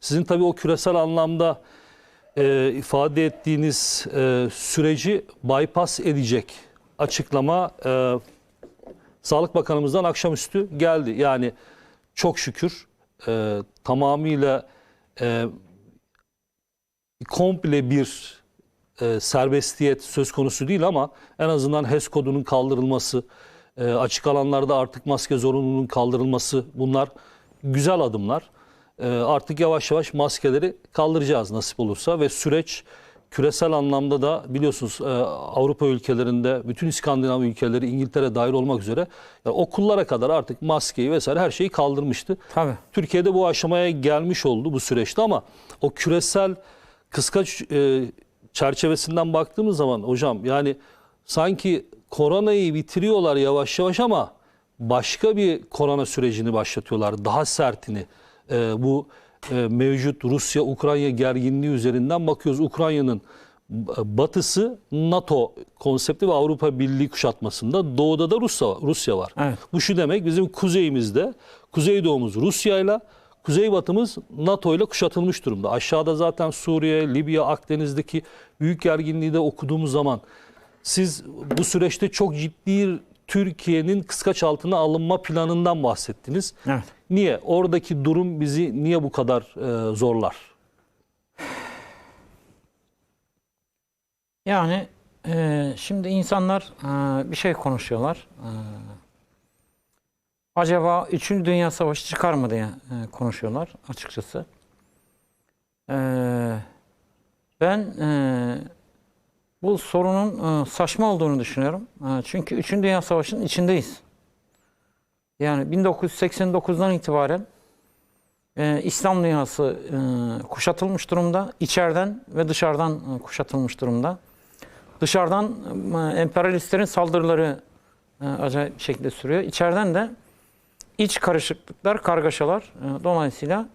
Sizin tabii o küresel anlamda e, ifade ettiğiniz e, süreci bypass edecek açıklama e, Sağlık Bakanımızdan akşamüstü geldi. Yani çok şükür e, tamamıyla e, komple bir e, serbestiyet söz konusu değil ama en azından HES kodunun kaldırılması, e, açık alanlarda artık maske zorunluluğunun kaldırılması bunlar güzel adımlar. E, artık yavaş yavaş maskeleri kaldıracağız nasip olursa ve süreç küresel anlamda da biliyorsunuz e, Avrupa ülkelerinde bütün İskandinav ülkeleri İngiltere dahil olmak üzere yani okullara kadar artık maskeyi vesaire her şeyi kaldırmıştı. Tabii. Türkiye'de bu aşamaya gelmiş oldu bu süreçte ama o küresel kıskaç e, çerçevesinden baktığımız zaman hocam yani sanki koronayı bitiriyorlar yavaş yavaş ama başka bir korona sürecini başlatıyorlar. Daha sertini. E, bu e, mevcut Rusya-Ukrayna gerginliği üzerinden bakıyoruz. Ukrayna'nın batısı NATO konsepti ve Avrupa Birliği kuşatmasında doğuda da Rusya, Rusya var. Evet. Bu şu demek bizim kuzeyimizde kuzeydoğumuz Rusya'yla kuzeybatımız NATO ile kuşatılmış durumda. Aşağıda zaten Suriye, Libya, Akdeniz'deki büyük gerginliği de okuduğumuz zaman siz bu süreçte çok ciddi Türkiye'nin kıskaç altına alınma planından bahsettiniz. Evet. Niye? Oradaki durum bizi niye bu kadar e, zorlar? Yani e, şimdi insanlar e, bir şey konuşuyorlar. E, acaba 3. Dünya Savaşı çıkar mı diye e, konuşuyorlar açıkçası. E, ben e, bu sorunun e, saçma olduğunu düşünüyorum. E, çünkü 3. Dünya Savaşı'nın içindeyiz. Yani 1989'dan itibaren e, İslam dünyası kuşatılmış durumda. İçeriden ve dışarıdan kuşatılmış durumda. Dışarıdan emperyalistlerin saldırıları acayip şekilde sürüyor. İçeriden de iç karışıklıklar, kargaşalar e, dolayısıyla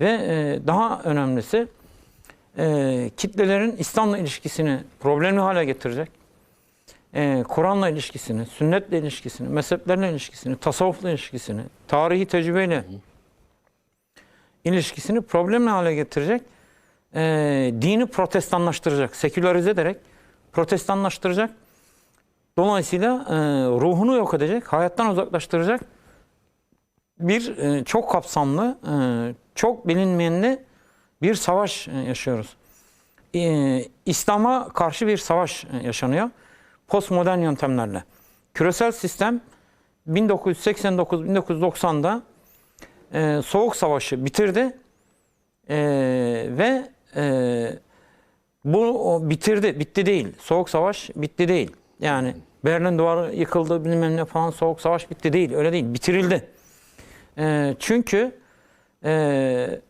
ve daha önemlisi e, kitlelerin İslam'la ilişkisini problemli hale getirecek. E, Kur'an'la ilişkisini, sünnetle ilişkisini, mezheplerle ilişkisini, tasavvufla ilişkisini, tarihi tecrübeyle ilişkisini problemli hale getirecek. E, dini protestanlaştıracak, sekülerize ederek protestanlaştıracak. Dolayısıyla e, ruhunu yok edecek, hayattan uzaklaştıracak bir e, çok kapsamlı, e, çok bilinmeyenli bir savaş e, yaşıyoruz. E, İslam'a karşı bir savaş e, yaşanıyor. Postmodern yöntemlerle. Küresel sistem 1989-1990'da e, Soğuk Savaşı bitirdi E, ve e, bu o bitirdi, bitti değil. Soğuk Savaş bitti değil. Yani Berlin Duvarı yıkıldı, bilmem ne falan Soğuk Savaş bitti değil. Öyle değil, bitirildi. E, çünkü e,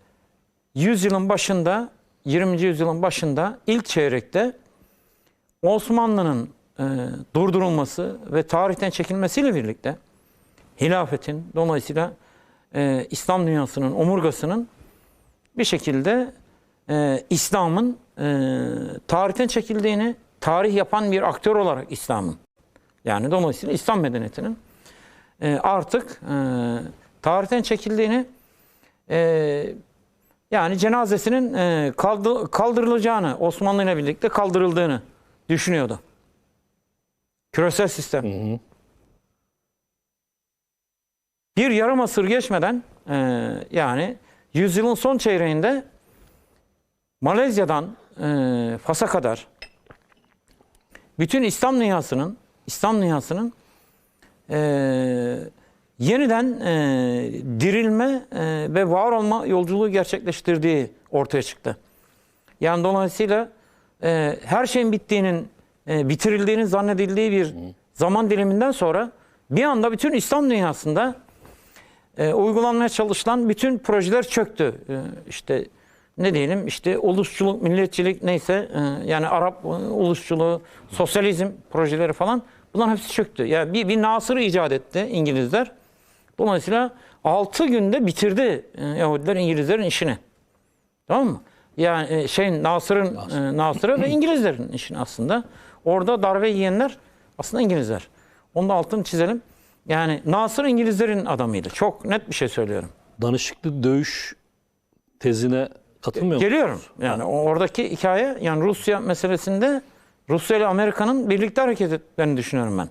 yüzyılın başında, 20. yüzyılın başında ilk çeyrekte Osmanlı'nın e, durdurulması ve tarihten çekilmesiyle birlikte hilafetin dolayısıyla e, İslam dünyasının omurgasının bir şekilde e, İslam'ın e, tarihten çekildiğini tarih yapan bir aktör olarak İslam'ın yani dolayısıyla İslam medeniyetinin e, artık e, tarihten çekildiğini e, yani cenazesinin e, kaldı, kaldırılacağını Osmanlı ile birlikte kaldırıldığını düşünüyordu. Küresel sistem. Bir yarım asır geçmeden e, yani yüzyılın son çeyreğinde Malezya'dan e, Fas'a kadar bütün İslam dünyasının İslam dünyasının e, yeniden e, dirilme e, ve var olma yolculuğu gerçekleştirdiği ortaya çıktı. Yani dolayısıyla e, her şeyin bittiğinin, e, bitirildiğinin zannedildiği bir zaman diliminden sonra bir anda bütün İslam dünyasında e, uygulanmaya çalışılan bütün projeler çöktü. E, işte ne diyelim işte ulusçuluk, milletçilik neyse e, yani Arap e, ulusçuluğu, sosyalizm projeleri falan bunların hepsi çöktü. Yani bir, bir Nasır'ı icat etti İngilizler. Dolayısıyla 6 günde bitirdi e, Yahudiler İngilizlerin işini. Tamam mı? Yani şeyin Nasır'ın e, Nasır'ı ve İngilizlerin işini aslında. Orada darbe yiyenler aslında İngilizler. Onu da altını çizelim. Yani Nasır İngilizlerin adamıydı. Çok net bir şey söylüyorum. Danışıklı dövüş tezine katılmıyor? Geliyorum. Yani o- oradaki hikaye yani Rusya meselesinde Rusya ile Amerika'nın birlikte hareket ettiklerini düşünüyorum ben.